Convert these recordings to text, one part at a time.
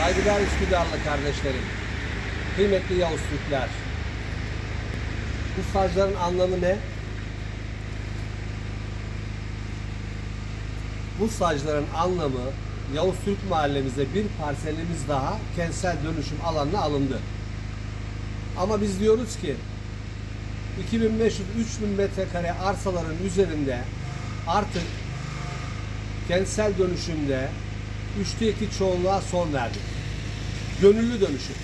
Saygıdeğer Üsküdarlı kardeşlerim, kıymetli Yavuz Türkler. Bu sacların anlamı ne? Bu sacların anlamı Yavuz Türk mahallemizde bir parselimiz daha kentsel dönüşüm alanına alındı. Ama biz diyoruz ki 2500-3000 metrekare arsaların üzerinde artık kentsel dönüşümde üçte iki çoğunluğa son verdik. Gönüllü dönüşüm.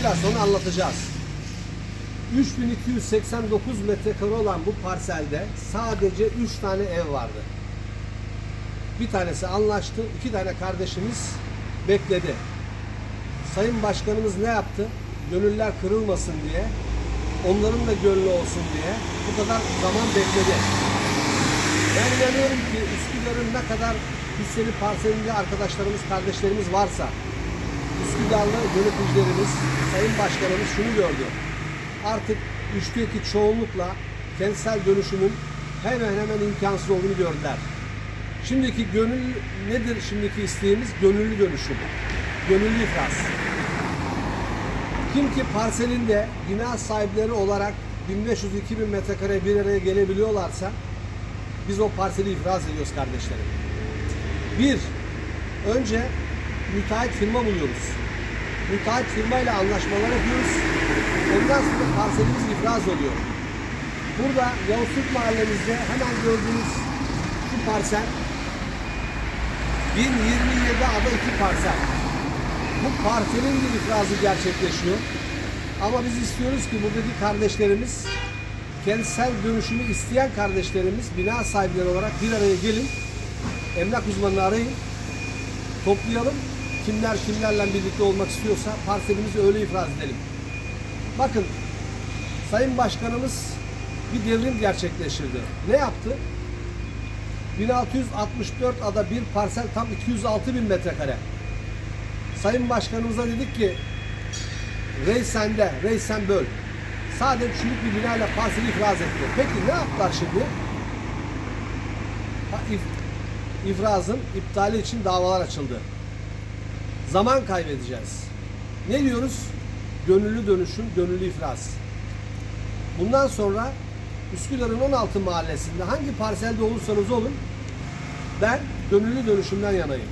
Biraz sonra anlatacağız. 3289 metrekare olan bu parselde sadece 3 tane ev vardı. Bir tanesi anlaştı, iki tane kardeşimiz bekledi. Sayın Başkanımız ne yaptı? Gönüller kırılmasın diye, onların da gönlü olsun diye bu kadar zaman bekledi. Ben inanıyorum ki Üsküdar'ın ne kadar hisseli parselinde arkadaşlarımız, kardeşlerimiz varsa Üsküdar'lı yöneticilerimiz, Sayın Başkanımız şunu gördü. Artık üçte iki çoğunlukla kentsel dönüşümün hemen hemen imkansız olduğunu gördüler. Şimdiki gönül nedir şimdiki isteğimiz? Gönüllü dönüşüm. Gönüllü iflas. Kim ki parselinde bina sahipleri olarak 1500-2000 metrekare bir araya gelebiliyorlarsa biz o parseli ifraz ediyoruz kardeşlerim. Bir, önce müteahhit firma buluyoruz. Müteahhit firmayla anlaşmalar yapıyoruz. Ondan sonra parselimiz ifraz oluyor. Burada Yavuz Türk mahallemizde hemen gördüğünüz şu parsel 1027 ada iki parsel. Bu parselin de ifrazı gerçekleşiyor. Ama biz istiyoruz ki buradaki kardeşlerimiz kentsel dönüşümü isteyen kardeşlerimiz bina sahipleri olarak bir araya gelin. Emlak uzmanını arayın. Toplayalım. Kimler kimlerle birlikte olmak istiyorsa parselimizi öyle ifraz edelim. Bakın Sayın Başkanımız bir devrim gerçekleştirdi. Ne yaptı? 1664 ada bir parsel tam 206 bin metrekare. Sayın Başkanımıza dedik ki Rey sende, rey sen böl. Sadece çürük bir binayla parseli ifraz etti. Peki ne yaptılar şimdi? Ha, if- ifrazın iptali için davalar açıldı. Zaman kaybedeceğiz. Ne diyoruz? Gönüllü dönüşüm, gönüllü ifraz. Bundan sonra Üsküdar'ın 16 mahallesinde hangi parselde olursanız olun ben gönüllü dönüşümden yanayım.